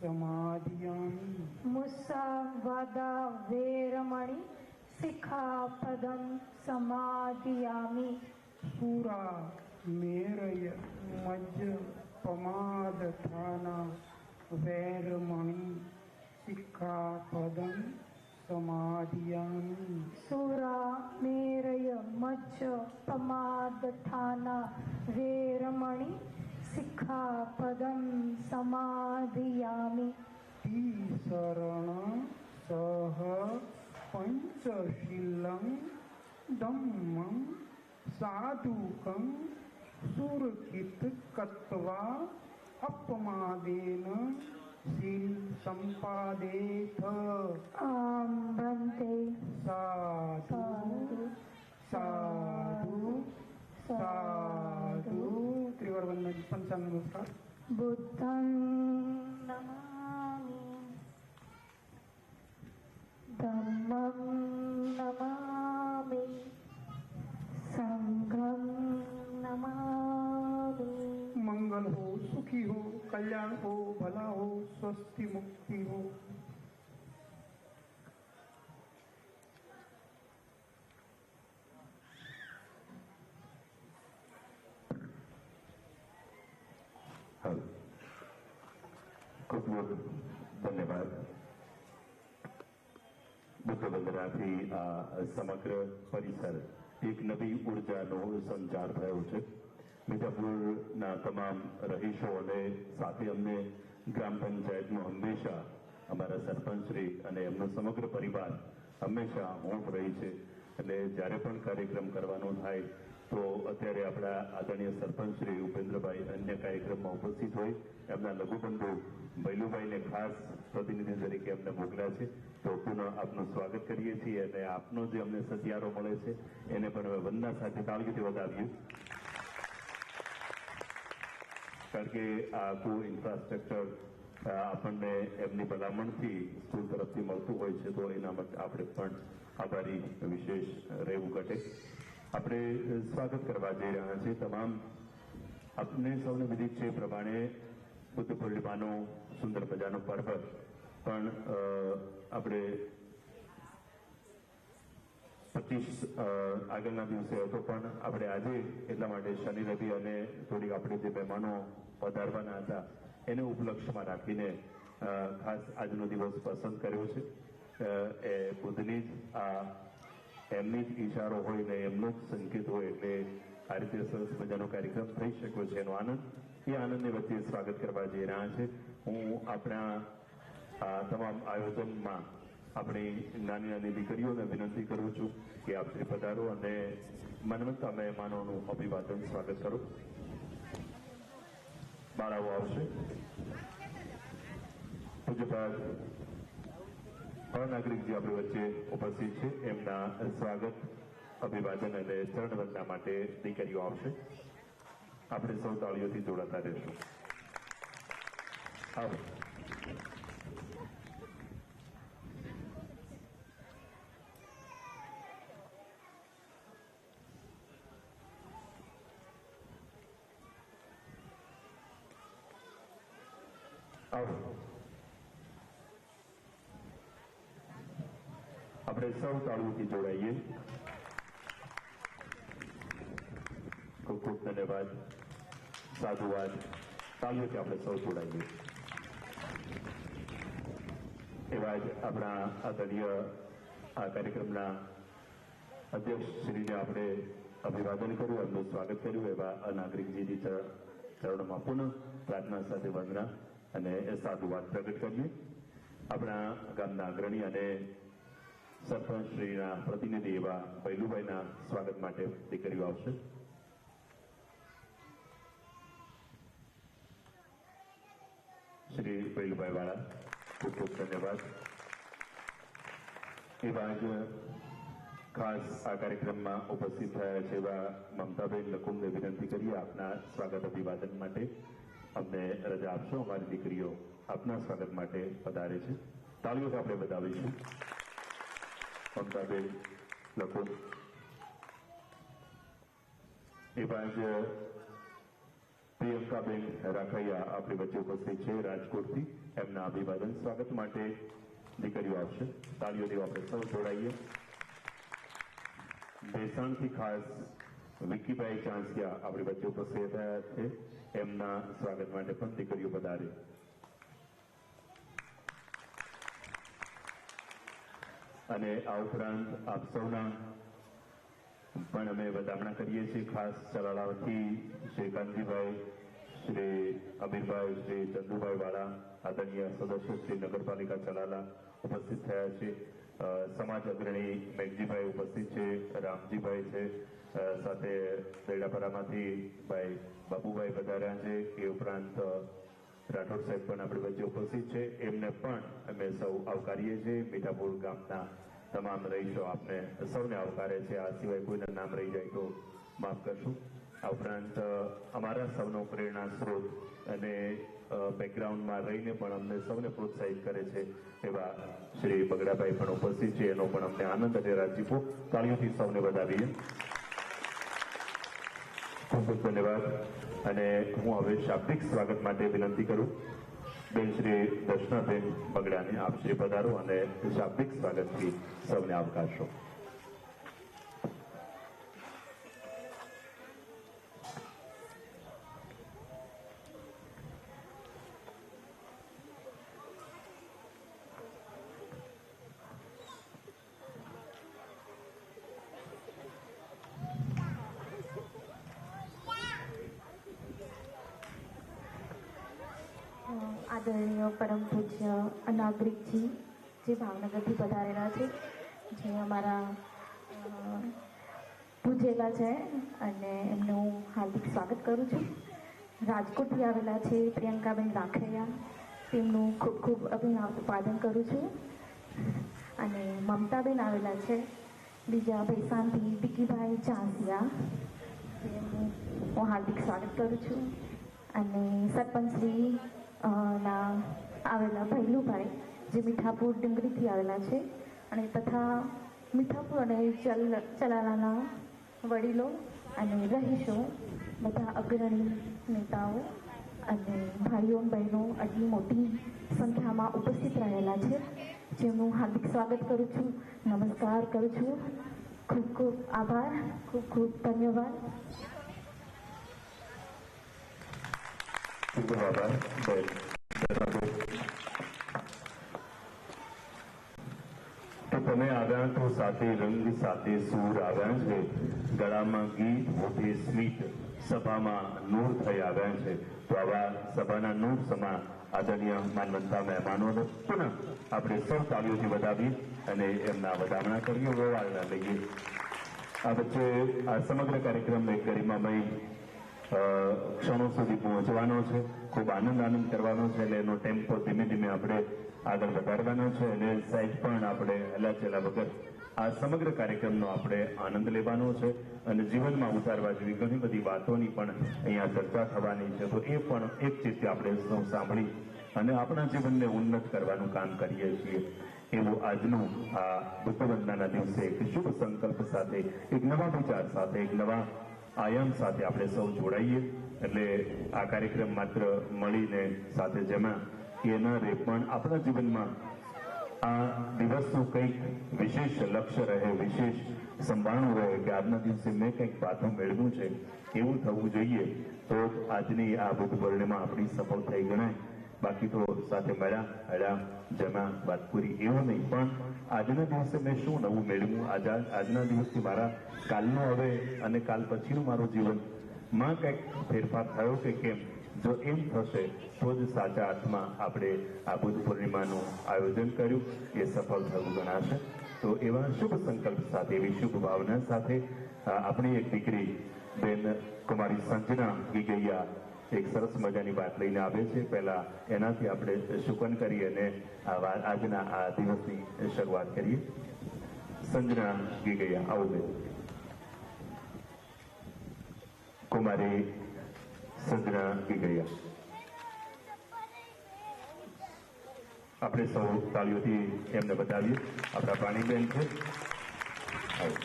समाधियामि मुसावादा वेरमणि सिक्खापदं समाधियामि सुरा मेरय मज्ज पमादथाना वैरमणि सिक्खापदं समाधियामि सुरा मेरय સિખાપદમ સમાધિયામી તી શરણ સહ પંચશીલમ ધમ્મં સાધુકં સુરક્ષિત કત્વા અપમાદેન શીલ સંપાદેથ આમ ભંતે સાધુ સાધુ સાધુ साधु साधु त्रिवर्वन्दन पंचांग नमस्कार बुद्धं नमामि। धम्मं नमामि। सङ्घं नमामि। मंगल हो, सुखी हो, कल्याण हो, भला हो स्वस्थि मुक्ति हो। ખૂબ ધન્યવાદ બુદ્ધ વંદનાથી આ સમગ્ર પરિસર એક નવી ઉર્જાનો સંચાર થયો છે. મીઠાપુરના તમામ રહીશો અને સાથે અમને ગ્રામ પંચાયતમાં હંમેશા અમારા સરપંચશ્રી અને એમનો સમગ્ર પરિવાર હંમેશા હોંફ રહી છે. એટલે જ્યારે પણ કાર્યક્રમ કરવાનો થાય તો અત્યારે આપણા આદરણીય સરપંચ શ્રી ઉપેન્દ્રભાઈ અન્ય કાર્યક્રમમાં ઉપસ્થિત હોય. એમના લઘુબંધુ ભૈલુભાઈને ખાસ પ્રતિનિધિ તરીકે એમને મોકલ્યા છે. તો પુનઃ આપનું સ્વાગત કરીએ છીએ અને આપનો જે અમને સધિયારો મળે છે, એને પણ હવે વંદના સાથે તાળગીથી વધાવીએ કારણ કે આ આખું ઇન્ફ્રાસ્ટ્રક્ચર આપણને એમની ભલામણથી સ્કૂલ તરફથી મળતું હોય છે, તો એના માટે આપણે પણ આભારી વિશેષ રહેવું ઘટે. આપણે સ્વાગત કરવા જઈ રહ્યા છીએ તમામ. આપને સૌને વિદિત છે પ્રમાણે બુદ્ધ પૂર્ણિમાનો સુંદર મજાનો પર્વ પણ આપણે પચીસ આગળના દિવસે હતો પણ આપણે આજે એટલા માટે શનિ રવિ અને થોડીક આપણે જે મહેમાનો પધારવાના હતા, એને ઉપલક્ષમાં રાખીને ખાસ આજનો દિવસ પસંદ કર્યો છે. એ બુદ્ધની જ આ એમની જ ઈશારો હોય ને એમનો જ સંકેત હોય એટલે આ રીતે સરસ મજાનો કાર્યક્રમ થઈ શક્યો છે એનો આનંદ. એ આનંદને વચ્ચે સ્વાગત કરવા જઈ રહ્યા છે. હું આપણા તમામ આયોજનમાં આપણી નાની નાની દીકરીઓને વિનંતી કરું છું કે આપ શ્રી પધારો અને માનવતા મહેમાનોનું અભિવાદન સ્વાગત કરો. બાળાઓ આવશે. પૂજ્યપાદ અનાગરિકજી આપણી વચ્ચે ઉપસ્થિત છે, એમના સ્વાગત, અભિવાદન અને ચરણ વંદના માટે દીકરીઓ આવશે. આપણે સૌ તાળીઓથી જોડાતા રહેશું. આવો. આવો. આપણે સૌ તાળીઓથી જોડાઈએ ખૂબ ખૂબ ધન્યવાદ સાધુવાદ તાળીઓથી આપણે સૌ જોડાઈએ એવા જ આપણા આદરણીય આ કાર્યક્રમના અધ્યક્ષ શ્રીને આપણે અભિવાદન કર્યું એમનું સ્વાગત કર્યું એવા આ નાગરિકજીની ચરણોમાં પુનઃ પ્રાર્થના સાથે વંદના અને સાધુવાદ પ્રગટ કરીએ આપણા ગામના અગ્રણી અને સરપંચ શ્રીના પ્રતિનિધિ એવા ભૈલુભાઈના સ્વાગત માટે દીકરીઓ આવશે. શ્રી પૈલુભાઈ વાળા, ખૂબ ખૂબ ધન્યવાદ. એવા જ ખાસ આ કાર્યક્રમમાં ઉપસ્થિત થયા છે એવા મમતાબેન લકુમને વિનંતી કરીએ આપના સ્વાગત અભિવાદન માટે. અમને રજા આપશો, અમારી દીકરીઓ આપના સ્વાગત માટે પધારે છે. તાળીઓથી આપણે બતાવીશું. મમતાબેન લકુમ એવા જ પ્રિયંકાબેન રાખૈયા આપણી વચ્ચે ઉપસ્થિત છે રાજકોટથી એમના અભિવાદન સ્વાગત માટે દીકરીઓ આવશે તાળીઓથી આપણે સૌ જોડાઈએ ભેસાણથી ખાસ વિકીભાઈ ચાંસિયા આપણી વચ્ચે ઉપસ્થિત થયા છે એમના સ્વાગત માટે પણ દીકરીઓ પધારે અને આ ઉપરાંત આપ સૌના પણ અમે વધામણા કરીએ છીએ ખાસ સરાળાવતી શ્રી કાંતિભાઈ શ્રી અમીરભાઈ, શ્રી ચંદુભાઈ વાળા, આદરણીય સદસ્ય શ્રી નગરપાલિકા ચલાલા ઉપસ્થિત થયા છે. સમાજ અગ્રણી મેઘજીભાઈ ઉપસ્થિત છે, રામજીભાઈ છે સાથે દેડાપરામાંથી ભાઈ બાબુભાઈ પધાર્યા છે. એ ઉપરાંત રાઠોડ સાહેબ પણ આપણી વચ્ચે ઉપસ્થિત છે. એમને પણ અમે સૌ આવકારીએ છીએ. મીઠાપુર ગામના તમામ રહીશો આપને સૌને આવકારે છે. આ સિવાય કોઈના નામ રહી જાય તો માફ કરશું. આ ઉપરાંત અમારા સૌનો પ્રેરણા સ્ત્રોત અને બેકગ્રાઉન્ડમાં રહીને પણ અમને સૌને પ્રોત્સાહિત કરે છે એવા શ્રી બગડાભાઈ પણ ઉપસ્થિત છે. એનો પણ અમને આનંદ અને રાજીપો તાળીઓથી સૌને વધાવીએ. ખૂબ ખૂબ ધન્યવાદ અને હું હવે શાબ્દિક સ્વાગત માટે વિનંતી કરું. બેન શ્રી દર્શનાબેન બગડાને આપ શ્રી પધારો અને શાબ્દિક સ્વાગતથી સૌને આવકારશો. આદરણીય પરમ પૂજ્ય અનાગરિકજી જે ભાવનગરથી પધારેલા છે જે અમારા પૂજેલા છે અને એમનું હું હાર્દિક સ્વાગત કરું છું. રાજકોટથી આવેલા છે પ્રિયંકાબેન રાખૈયા તેમનું ખૂબ ખૂબ અભિવાદન કરું છું. અને મમતાબેન આવેલા છે બીજા ભેસાણથી વિકીભાઈ ચાંસિયા. તેમનું હું હાર્દિક સ્વાગત કરું છું. અને સરપંચ શ્રી અ, ના, આવેલા ભૈલુભાઈ, જે મીઠાપુર ડુંગરીથી આવેલા છે. અને તથા મીઠાપુર અને ચલ, ચલાલાના વડીલો અને રહીશો, બધા અગ્રણી નેતાઓ અને ભાઈઓ બહેનો આટલી મોટી સંખ્યામાં ઉપસ્થિત રહેલા છે. જેમનું હાર્દિક સ્વાગત કરું છું, નમસ્કાર કરું છું. ખૂબ ખૂબ આભાર, ખૂબ ખૂબ ધન્યવાદ. આભાર બેન તો તમે આવ્યા તો સાથે રંગ સાથે સૂર આવ્યા છે. ગળામાં ગીત હોઠે સ્મિત સભામાં નૂર થઈ આવ્યા છે. તો આવા સભાના નૂર સમા આદરણીય માનવંતા મહેમાનોને પુનઃ આપણે સૌ તાલીઓથી વધાવી અને એમના વધામણા કરીએ વવાળના લઈએ. આ વચ્ચે આ સમગ્ર કાર્યક્રમ એક ગરિમામય ક્ષણો સુધી પહોંચવાનો છે. ખૂબ આનંદ આનંદ કરવાનો છે એટલે એનો ટેમ્પો ધીમે ધીમે આપણે આગળ વધારવાનો છે અને સાઈડ પણ આપણે હલાચેલા વગર આ સમગ્ર કાર્યક્રમનો આપણે આનંદ લેવાનો છે અને જીવનમાં ઉતારવા જેવી ઘણી બધી વાતોની પણ અહીંયા ચર્ચા થવાની છે. તો એ પણ એક ચિત્તે આપણે સૌ સાંભળી અને આપણા જીવનને ઉન્નત કરવાનું કામ કરીએ છીએ. એવું આજનું આ બુદ્ધ વંદનાના દિવસે એક શુભ સંકલ્પ સાથે, એક નવા વિચાર સાથે, એક નવા આયામ સાથે આપણે સૌ જોડાઈએ. એટલે આ કાર્યક્રમ માત્ર મળીને સાથે જેમાં રહે, પણ આપણા જીવનમાં આ દિવસનું કંઈક વિશેષ લક્ષ્ય રહે, વિશેષ સંભાળવું રહે કે આજના દિવસે મેં કંઈક પાછું મેળવ્યું છે, એવું થવું જોઈએ, તો આજની આ બુદ્ધ પૂર્ણિમા આપણી સફળ થઈ ગણાય. બાકી તો સાથે મળ્યા હળ્યા જમા વાત પૂરી એવું નહીં. પણ આજના દિવસે મેં શું નવું મેળવ્યું? આજા, આજના દિવસથી મારા કાલનું હવે અને કાલ પછીનું મારું જીવન. માં કંઈક ફેરફાર થયો કે કેમ? જો એમ થશે, તો જ સાચા અર્થમાં આપણે આ બુદ્ધ પૂર્ણિમાનું આયોજન કર્યું. એ સફળ થયું ગણાશે. તો એવા શુભ સંકલ્પ સાથે, એવી શુભ ભાવના સાથે આપણી એક દીકરી, બેન કુમારી સંજના ગીગૈયા એક સરસ મજાની વાત લઈને આવે છે. પહેલા એનાથી આપણે શુકન કરી અને આજના આ દિવસની શરૂઆત કરીએ. સંજના ગીગૈયા આવો બેન કુમારી સંજના ગીગૈયા આપણે સૌ તાળીઓથી એમને બતાવીએ. આપણા પાણીબેન છે. આવો.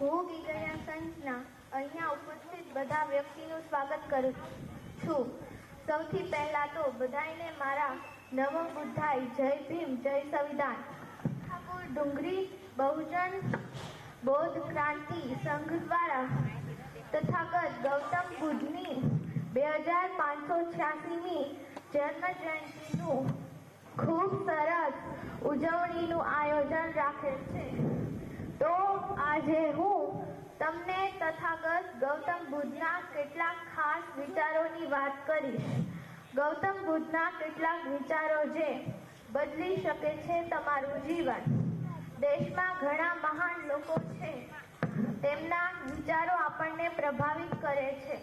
હું વિજયા સંજના અહીંયા ઉપસ્થિત બધા વ્યક્તિનું સ્વાગત કરું છું. સૌથી પહેલા તો બધાને મારા નમો બુદ્ધાય જય ભીમ, જય સંવિધાન. ઠાકોર ડુંગરી, બહુજન, બૌદ્ધ ક્રાંતિ સંઘ દ્વારા તથાગત ગૌતમ બુદ્ધની બે હજાર પાંચસો છ્યાસીમી જન્મ જયંતિનું ખૂબ સરસ ઉજવણીનું આયોજન રાખેલ છે. તો આજે હું તમને તથાગત ગૌતમ બુદ્ધના કેટલાક ખાસ વિચારોની વાત કરીશ. ગૌતમ બુદ્ધના કેટલાક વિચારો જે બદલી શકે છે તમારું જીવન. દેશમાં ઘણા મહાન લોકો છે. તેમના વિચારો આપણને પ્રભાવિત કરે છે.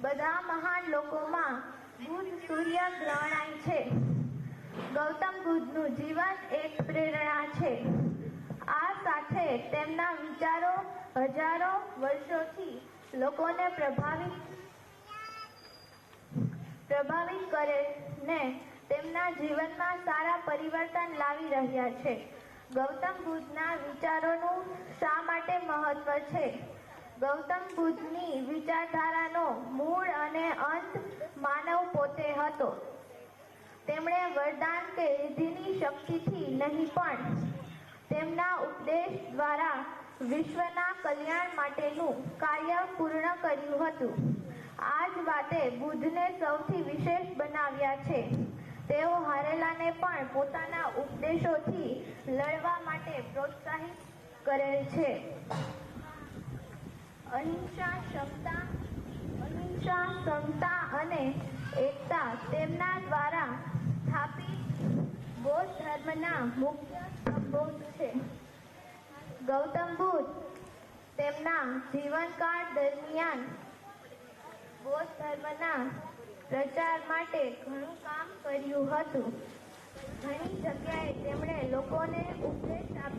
બધા મહાન લોકોમાં બુદ્ધ સૂર્ય, ગ્રહણાય છે. ગૌતમ બુદ્ધનું જીવન એક પ્રેરણા છે. આ સાથે તેમના વિચારો હજારો વર્ષોથી લોકોને પ્રભાવિત પ્રભાવિત કરે ને તેમના જીવનમાં સારા પરિવર્તન લાવી રહ્યા છે. ગૌતમ બુદ્ધના વિચારોનું શા માટે મહત્વ છે? ગૌતમ બુદ્ધની વિચારધારાનો મૂળ અને અંત માનવ પોતે હતો. તેમણે વરદાન કે રિદ્ધિની શક્તિથી નહીં પણ તેમના ઉપદેશ દ્વારા વિશ્વના કલ્યાણ માટેનું કાર્ય પૂર્ણ કર્યું હતું. આ જ વાતે બુદ્ધને સૌથી વિશેષ બનાવ્યા છે. તેઓ હારેલાને પણ પોતાના ઉપદેશોથી લડવા માટે પ્રોત્સાહિત કરે છે. અહિંસા ક્ષમતા અહિંસા ક્ષમતા અને એકતા તેમના દ્વારા બૌદ્ધ ધર્મના મુખ્ય સ્તંભો છે. ગૌતમ બુદ્ધ તેમના જીવનકાળ દરમિયાન બૌદ્ધ ધર્મના પ્રચાર માટે ઘણું કામ કર્યું હતું. ઘણી જગ્યાએ તેમણે લોકોને ઉપદેશ આપ્યા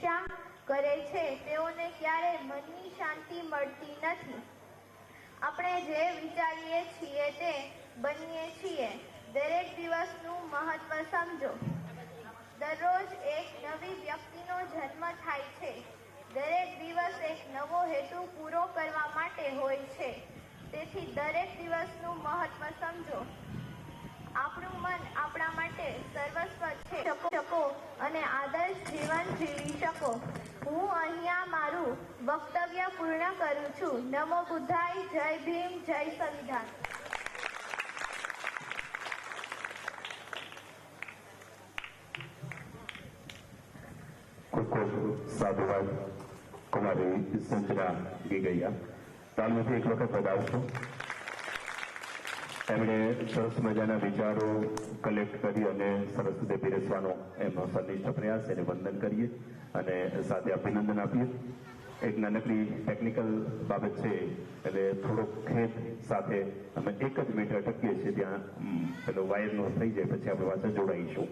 ઈર્ષ્યા કરે છે તેઓને ક્યારે મનની શાંતિ મળતી નથી? આપણે જે વિચારીએ છીએ તે બનીએ છીએ. દરેક દિવસનું મહત્વ સમજો. દરરોજ એક નવી વ્યક્તિનો જન્મ થાય છે. દરેક દિવસ એક નવો હેતુ પૂરો કરવા માટે હોય છે. તેથી દરેક દિવસનું મહત્વ સમજો. આપણું મન આપણા માટે સર્વસ્વ છે. શકો અને આદર્શ જીવન જીવી શકો. હું અહીંયા મારું વક્તવ્ય પૂર્ણ કરું છું. નમો બુદ્ધાય, જય ભીમ, જય સંવિધાન. ખૂબ ખૂબ સાધુવાદ. કુમારી સંજના ગીગૈયા તાલમાંથી એક વખત વધાવશો એમણે સરસ મજાના વિચારો કલેક્ટ કરી અને સરસ રીતે પીરસવાનો એમનો સનિષ્ઠ પ્રયાસ એને વંદન કરીએ અને સાથે અભિનંદન આપીએ. એક નાનકડી ટેકનિકલ બાબત છે, એટલે થોડોક ખેત સાથે અમે એક જ મીટર અટકીએ છીએ, ત્યાં પેલો વાયરનો થઈ જાય, પછી આપણે પાછા જોડાઈશું.